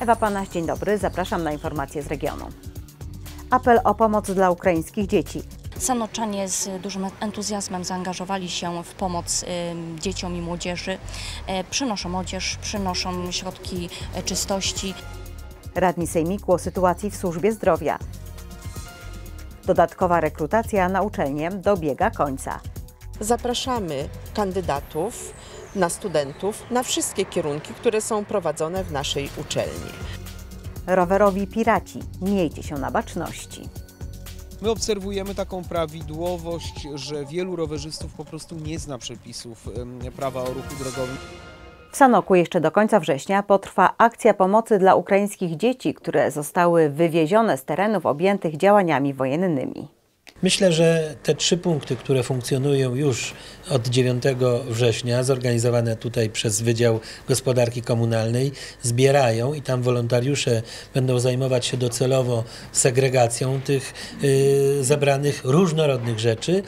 Ewa Panaś, dzień dobry. Zapraszam na informacje z regionu. Apel o pomoc dla ukraińskich dzieci. Sanoczanie z dużym entuzjazmem zaangażowali się w pomoc y, dzieciom i młodzieży. E, Przynoszą odzież, przynoszą środki czystości. Radni Sejmiku o sytuacji w służbie zdrowia. Dodatkowa rekrutacja na uczelnię dobiega końca. Zapraszamy kandydatów na studentów na wszystkie kierunki, które są prowadzone w naszej uczelni. Rowerowi piraci, miejcie się na baczności. My obserwujemy taką prawidłowość, że wielu rowerzystów po prostu nie zna przepisów prawa o ruchu drogowym. W Sanoku jeszcze do końca września potrwa akcja pomocy dla ukraińskich dzieci, które zostały wywiezione z terenów objętych działaniami wojennymi. Myślę, że te trzy punkty, które funkcjonują już od 9 września, zorganizowane tutaj przez Wydział Gospodarki Komunalnej, zbierają i tam wolontariusze będą zajmować się docelowo segregacją tych y, zebranych różnorodnych rzeczy.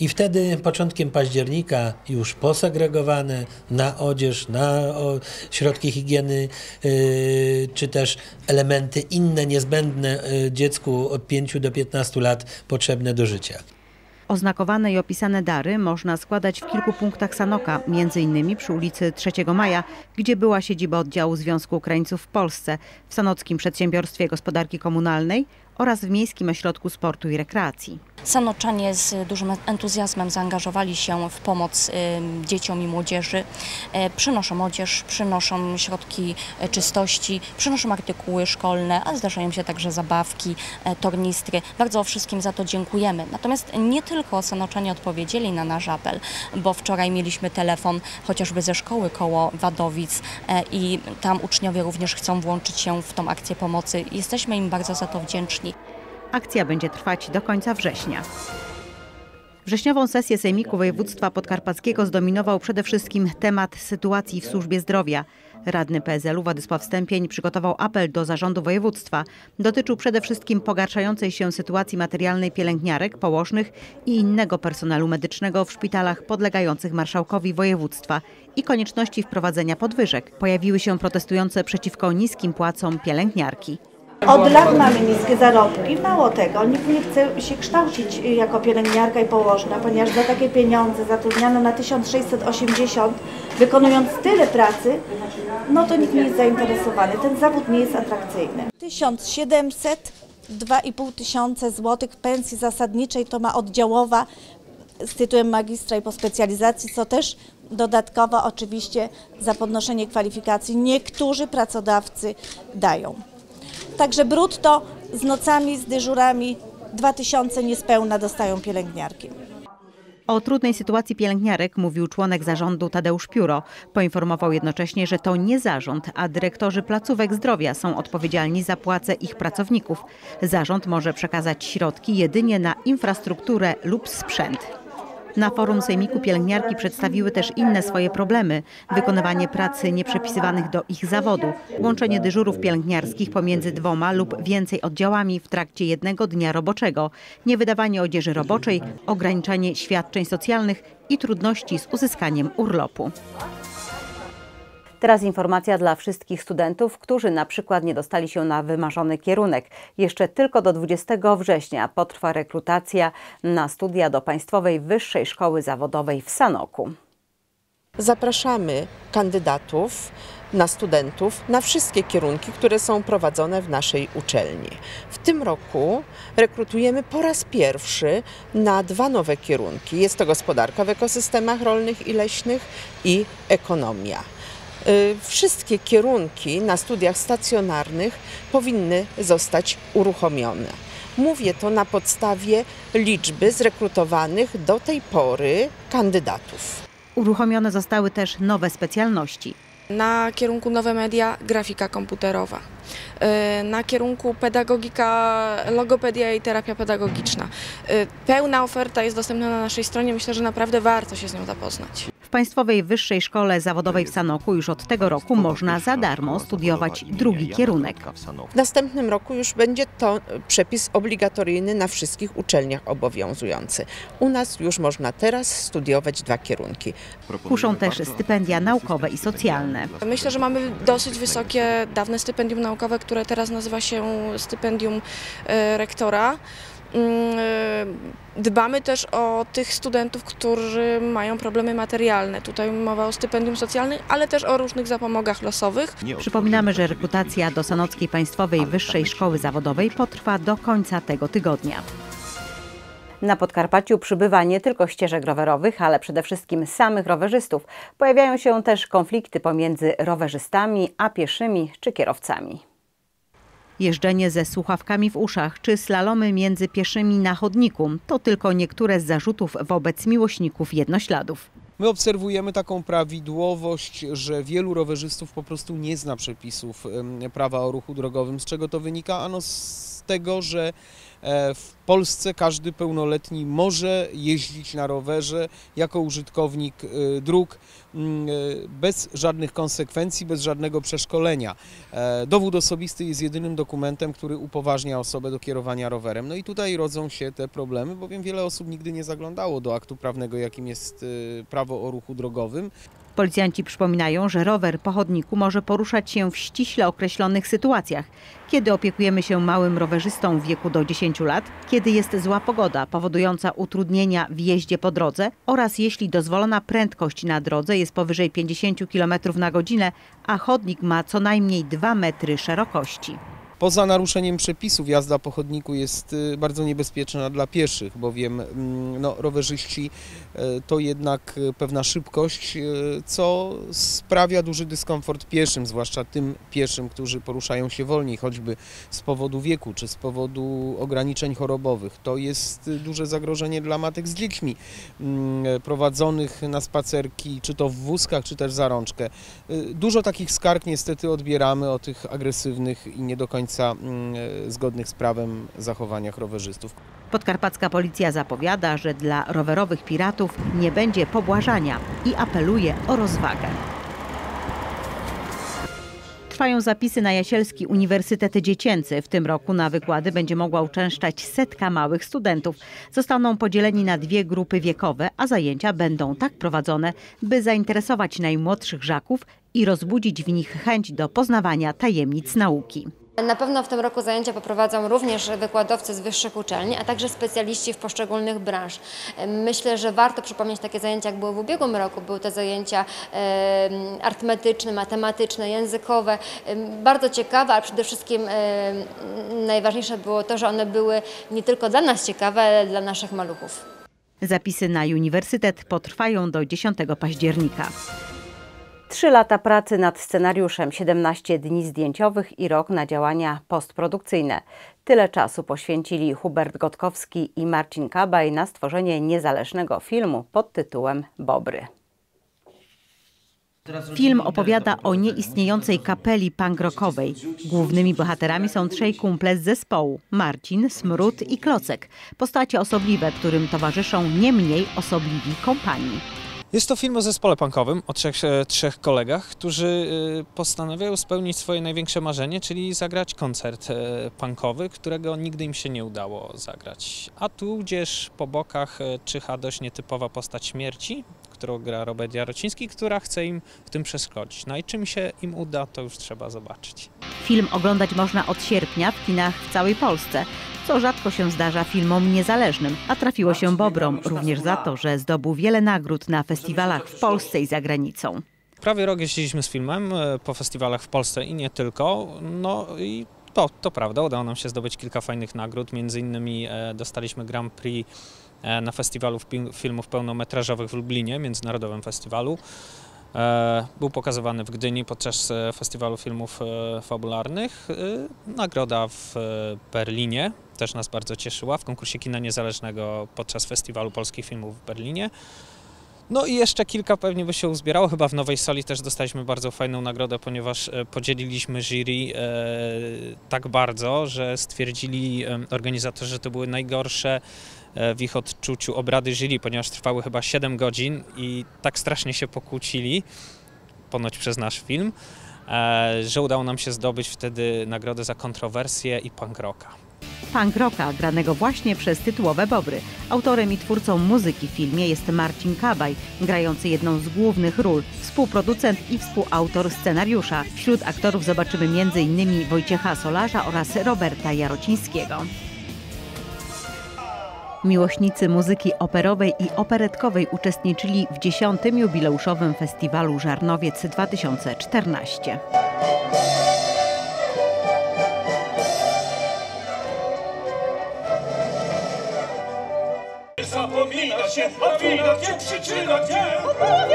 I wtedy początkiem października już posegregowane na odzież, na o, środki higieny, y, czy też elementy inne niezbędne y, dziecku od 5 do 15 lat potrzebne do życia. Oznakowane i opisane dary można składać w kilku punktach Sanoka, m.in. przy ulicy 3 Maja, gdzie była siedziba oddziału Związku Ukraińców w Polsce, w Sanockim Przedsiębiorstwie Gospodarki Komunalnej oraz w Miejskim Ośrodku Sportu i Rekreacji. Sanoczanie z dużym entuzjazmem zaangażowali się w pomoc y, dzieciom i młodzieży. E, Przynoszą odzież, przynoszą środki e, czystości, przynoszą artykuły szkolne, a zdarzają się także zabawki, e, tornistry. Bardzo wszystkim za to dziękujemy. Natomiast nie tylko Sanoczanie odpowiedzieli na nasz apel, bo wczoraj mieliśmy telefon chociażby ze szkoły koło Wadowic i tam uczniowie również chcą włączyć się w tą akcję pomocy. Jesteśmy im bardzo za to wdzięczni. Akcja będzie trwać do końca września. Wrześniową sesję Sejmiku Województwa Podkarpackiego zdominował przede wszystkim temat sytuacji w służbie zdrowia. Radny PSL-u Władysław Stępień przygotował apel do zarządu województwa. Dotyczył przede wszystkim pogarszającej się sytuacji materialnej pielęgniarek, położnych i innego personelu medycznego w szpitalach podlegających marszałkowi województwa i konieczności wprowadzenia podwyżek. Pojawiły się protestujące przeciwko niskim płacom pielęgniarki. Od lat mamy niskie zarobki. Mało tego, nikt nie chce się kształcić jako pielęgniarka i położna, ponieważ za takie pieniądze zatrudniano na 1680, wykonując tyle pracy, no to nikt nie jest zainteresowany. Ten zawód nie jest atrakcyjny. 1700, 2,5 tysiące złotych pensji zasadniczej to ma oddziałowa z tytułem magistra i po specjalizacji, co też dodatkowo oczywiście za podnoszenie kwalifikacji niektórzy pracodawcy dają. Także brutto z nocami, z dyżurami 2000 niespełna dostają pielęgniarki. O trudnej sytuacji pielęgniarek mówił członek zarządu Tadeusz Pióro. Poinformował jednocześnie, że to nie zarząd, a dyrektorzy placówek zdrowia są odpowiedzialni za płace ich pracowników. Zarząd może przekazać środki jedynie na infrastrukturę lub sprzęt. Na forum Sejmiku pielęgniarki przedstawiły też inne swoje problemy. Wykonywanie pracy nieprzepisywanych do ich zawodu, łączenie dyżurów pielęgniarskich pomiędzy dwoma lub więcej oddziałami w trakcie jednego dnia roboczego, niewydawanie odzieży roboczej, ograniczanie świadczeń socjalnych i trudności z uzyskaniem urlopu. Teraz informacja dla wszystkich studentów, którzy na przykład nie dostali się na wymarzony kierunek. Jeszcze tylko do 20 września potrwa rekrutacja na studia do Państwowej Wyższej Szkoły Zawodowej w Sanoku. Zapraszamy kandydatów na studentów na wszystkie kierunki, które są prowadzone w naszej uczelni. W tym roku rekrutujemy po raz pierwszy na dwa nowe kierunki. Jest to gospodarka w ekosystemach rolnych i leśnych i ekonomia. Y, Wszystkie kierunki na studiach stacjonarnych powinny zostać uruchomione. Mówię to na podstawie liczby zrekrutowanych do tej pory kandydatów. Uruchomione zostały też nowe specjalności. Na kierunku nowe media grafika komputerowa. Y, Na kierunku pedagogika, logopedia i terapia pedagogiczna. Y, Pełna oferta jest dostępna na naszej stronie. Myślę, że naprawdę warto się z nią zapoznać. W Państwowej Wyższej Szkole Zawodowej w Sanoku już od tego roku można za darmo studiować drugi kierunek. W następnym roku już będzie to przepis obligatoryjny na wszystkich uczelniach obowiązujący. U nas już można teraz studiować dwa kierunki. Kuszą też stypendia naukowe i socjalne. Myślę, że mamy dosyć wysokie dawne stypendium naukowe, które teraz nazywa się stypendium e, rektora. Mm, e, Dbamy też o tych studentów, którzy mają problemy materialne. Tutaj mowa o stypendium socjalnym, ale też o różnych zapomogach losowych. Przypominamy, że rekrutacja do Sanockiej Państwowej Wyższej Szkoły Zawodowej potrwa do końca tego tygodnia. Na Podkarpaciu przybywa nie tylko ścieżek rowerowych, ale przede wszystkim samych rowerzystów. Pojawiają się też konflikty pomiędzy rowerzystami a pieszymi czy kierowcami. Jeżdżenie ze słuchawkami w uszach czy slalomy między pieszymi na chodniku to tylko niektóre z zarzutów wobec miłośników jednośladów. My obserwujemy taką prawidłowość, że wielu rowerzystów po prostu nie zna przepisów prawa o ruchu drogowym. Z czego to wynika? Ano z tego, że w Polsce każdy pełnoletni może jeździć na rowerze jako użytkownik e, dróg mm, e, bez żadnych konsekwencji, bez żadnego przeszkolenia. E, Dowód osobisty jest jedynym dokumentem, który upoważnia osobę do kierowania rowerem. No i tutaj rodzą się te problemy, bowiem wiele osób nigdy nie zaglądało do aktu prawnego, jakim jest e, prawo o ruchu drogowym. Policjanci przypominają, że rower po chodniku może poruszać się w ściśle określonych sytuacjach. Kiedy opiekujemy się małym rowerzystą w wieku do 10 lat, kiedy jest zła pogoda powodująca utrudnienia w jeździe po drodze oraz jeśli dozwolona prędkość na drodze jest powyżej 50 km na godzinę, a chodnik ma co najmniej 2 metry szerokości. Poza naruszeniem przepisów jazda po chodniku jest y, bardzo niebezpieczna dla pieszych, bowiem mm, no, rowerzyści y, to jednak y, pewna szybkość, co sprawia duży dyskomfort pieszym, zwłaszcza tym pieszym, którzy poruszają się wolniej, choćby z powodu wieku czy z powodu ograniczeń chorobowych. To jest duże zagrożenie dla matek z dziećmi mm, prowadzonych na spacerki, czy to w wózkach, czy też za rączkę. Dużo takich skarg niestety odbieramy o tych agresywnych i nie do końca mm, zgodnych z prawem zachowaniach rowerzystów. Podkarpacka policja zapowiada, że dla rowerowych piratów nie będzie pobłażania i apeluje o rozwagę. Trwają zapisy na Jasielski Uniwersytet Dziecięcy. W tym roku na wykłady będzie mogła uczęszczać setka małych studentów. Zostaną podzieleni na dwie grupy wiekowe, a zajęcia będą tak prowadzone, by zainteresować najmłodszych żaków i rozbudzić w nich chęć do poznawania tajemnic nauki. Na pewno w tym roku zajęcia poprowadzą również wykładowcy z wyższych uczelni, a także specjaliści w poszczególnych branż. Myślę, że warto przypomnieć takie zajęcia, jak były w ubiegłym roku. Były to zajęcia arytmetyczne, matematyczne, językowe. Bardzo ciekawe, ale przede wszystkim najważniejsze było to, że one były nie tylko dla nas ciekawe, ale dla naszych maluchów. Zapisy na uniwersytet potrwają do 10 października. Trzy lata pracy nad scenariuszem, 17 dni zdjęciowych i rok na działania postprodukcyjne. Tyle czasu poświęcili Hubert Gotkowski i Marcin Kabaj na stworzenie niezależnego filmu pod tytułem Bobry. Film opowiada o nieistniejącej kapeli punk rockowej. Głównymi bohaterami są trzej kumple z zespołu: Marcin, Smród i Klocek. Postacie osobliwe, którym towarzyszą nie mniej osobliwi kompanii. Jest to film o zespole punkowym, o trzech, e, trzech kolegach, którzy e, postanawiają spełnić swoje największe marzenie, czyli zagrać koncert e, punkowy, którego nigdy im się nie udało zagrać. A tudzież po bokach czyha dość nietypowa postać śmierci, którą gra Robert Jarociński, która chce im w tym przeszkodzić. No i czym się im uda, to już trzeba zobaczyć. Film oglądać można od sierpnia w kinach w całej Polsce, co rzadko się zdarza filmom niezależnym, a trafiło się Bobrom również za to, że zdobył wiele nagród na festiwalach w Polsce i za granicą. Prawie rok jeździliśmy z filmem e, po festiwalach w Polsce i nie tylko. No i to, to prawda, udało nam się zdobyć kilka fajnych nagród. Między innymi e, dostaliśmy Grand Prix na festiwalu filmów pełnometrażowych w Lublinie, międzynarodowym festiwalu. E, Był pokazywany w Gdyni podczas e, festiwalu filmów e, fabularnych. E, Nagroda w e, Berlinie też nas bardzo cieszyła w konkursie kina niezależnego podczas festiwalu polskich filmów w Berlinie. No i jeszcze kilka pewnie by się uzbierało. Chyba w Nowej Soli też dostaliśmy bardzo fajną nagrodę, ponieważ e, podzieliliśmy jury e, tak bardzo, że stwierdzili e, organizatorzy, że to były najgorsze e, w ich odczuciu obrady jury, ponieważ trwały chyba 7 godzin i tak strasznie się pokłócili, ponoć przez nasz film, e, że udało nam się zdobyć wtedy nagrodę za kontrowersję i punk rocka. Punk rocka, granego właśnie przez tytułowe Bobry. Autorem i twórcą muzyki w filmie jest Marcin Kabaj, grający jedną z głównych ról, współproducent i współautor scenariusza. Wśród aktorów zobaczymy m.in. Wojciecha Solarza oraz Roberta Jarocińskiego. Miłośnicy muzyki operowej i operetkowej uczestniczyli w 10. jubileuszowym festiwalu Żarnowiec 2014. Zapomina się, a gdzie przyczyna gdzie?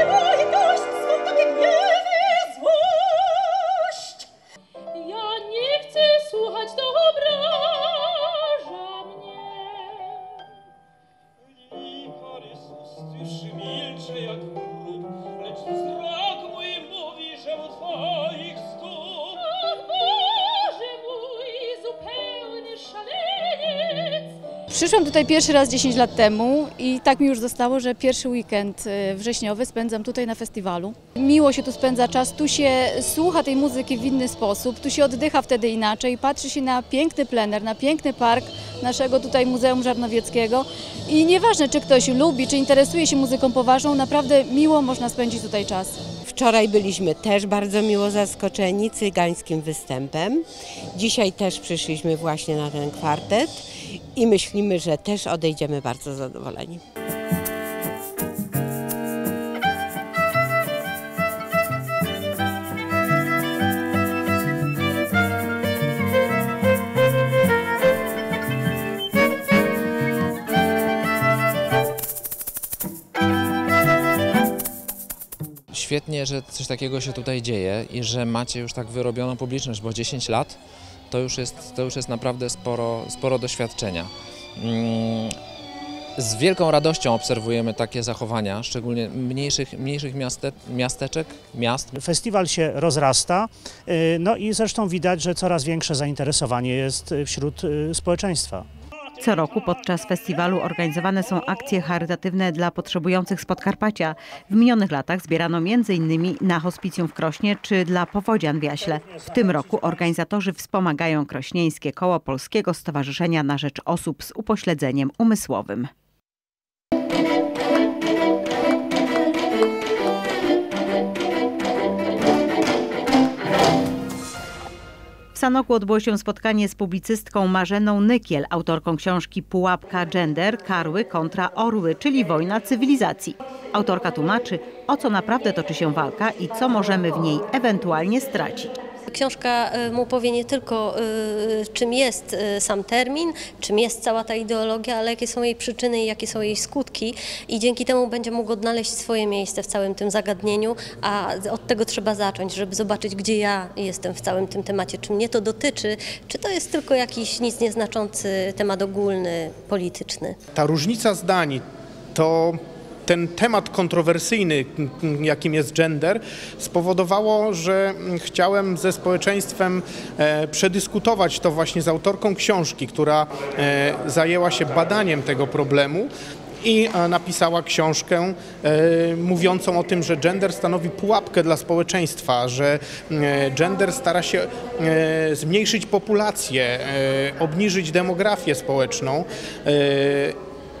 Przyszłam tutaj pierwszy raz 10 lat temu i tak mi już zostało, że pierwszy weekend e, wrześniowy spędzam tutaj na festiwalu. Miło się tu spędza czas, tu się słucha tej muzyki w inny sposób, tu się oddycha wtedy inaczej, patrzy się na piękny plener, na piękny park naszego tutaj Muzeum Żarnowieckiego i nieważne czy ktoś lubi, czy interesuje się muzyką poważną, naprawdę miło można spędzić tutaj czas. Wczoraj byliśmy też bardzo miło zaskoczeni cygańskim występem. Dzisiaj też przyszliśmy właśnie na ten kwartet i myślimy, że też odejdziemy bardzo zadowoleni. Świetnie, że coś takiego się tutaj dzieje i że macie już tak wyrobioną publiczność, bo 10 lat to już jest, to już jest naprawdę sporo, sporo doświadczenia. Mm, Z wielką radością obserwujemy takie zachowania, szczególnie mniejszych, mniejszych miaste, miasteczek, miast. Festiwal się rozrasta, y, no i zresztą widać, że coraz większe zainteresowanie jest y, wśród y, społeczeństwa. Co roku podczas festiwalu organizowane są akcje charytatywne dla potrzebujących z Podkarpacia. W minionych latach zbierano m.in. na hospicjum w Krośnie czy dla powodzian w Jaśle. W tym roku organizatorzy wspomagają Krośnieńskie Koło Polskiego Stowarzyszenia na Rzecz Osób z Upośledzeniem Umysłowym. Sanoku odbyło się spotkanie z publicystką Marzeną Nykiel, autorką książki Pułapka Gender, Karły kontra Orły, czyli wojna cywilizacji. Autorka tłumaczy, o co naprawdę toczy się walka i co możemy w niej ewentualnie stracić. Książka y, mu powie nie tylko y, czym jest y, sam termin, czym jest cała ta ideologia, ale jakie są jej przyczyny i jakie są jej skutki i dzięki temu będzie mógł odnaleźć swoje miejsce w całym tym zagadnieniu, a od tego trzeba zacząć, żeby zobaczyć, gdzie ja jestem w całym tym temacie, czy mnie to dotyczy, czy to jest tylko jakiś nic nieznaczący temat ogólny, polityczny. Ta różnica zdań to ten temat kontrowersyjny, jakim jest gender, spowodowało, że chciałem ze społeczeństwem e, przedyskutować to właśnie z autorką książki, która e, zajęła się badaniem tego problemu i e, napisała książkę e, mówiącą o tym, że gender stanowi pułapkę dla społeczeństwa, że e, gender stara się e, zmniejszyć populację, obniżyć demografię społeczną.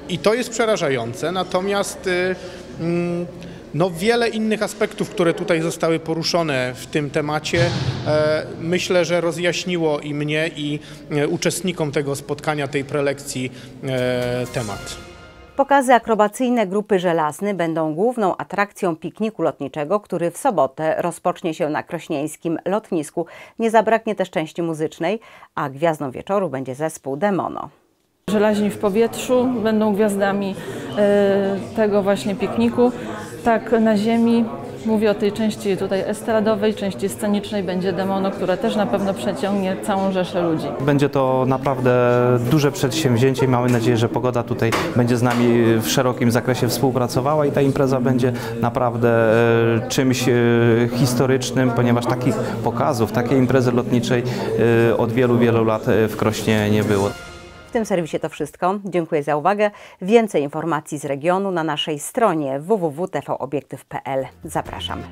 I to jest przerażające, natomiast y, mm, no, wiele innych aspektów, które tutaj zostały poruszone w tym temacie, e, myślę, że rozjaśniło i mnie, i e, uczestnikom tego spotkania, tej prelekcji e, temat. Pokazy akrobacyjne Grupy Żelazny będą główną atrakcją pikniku lotniczego, który w sobotę rozpocznie się na krośnieńskim lotnisku. Nie zabraknie też części muzycznej, a gwiazdą wieczoru będzie zespół Demono. Żelaźni w powietrzu będą gwiazdami e, tego właśnie pikniku. Tak na ziemi Mówię o tej części tutaj estradowej, części scenicznej, będzie demono, które też na pewno przeciągnie całą rzeszę ludzi. Będzie to naprawdę duże przedsięwzięcie i mamy nadzieję, że Pogoda tutaj będzie z nami w szerokim zakresie współpracowała i ta impreza będzie naprawdę e, czymś e, historycznym, ponieważ takich pokazów, takiej imprezy lotniczej od wielu, wielu lat w Krośnie nie było. W tym serwisie to wszystko. Dziękuję za uwagę. Więcej informacji z regionu na naszej stronie www.tvobiektyw.pl. Zapraszam.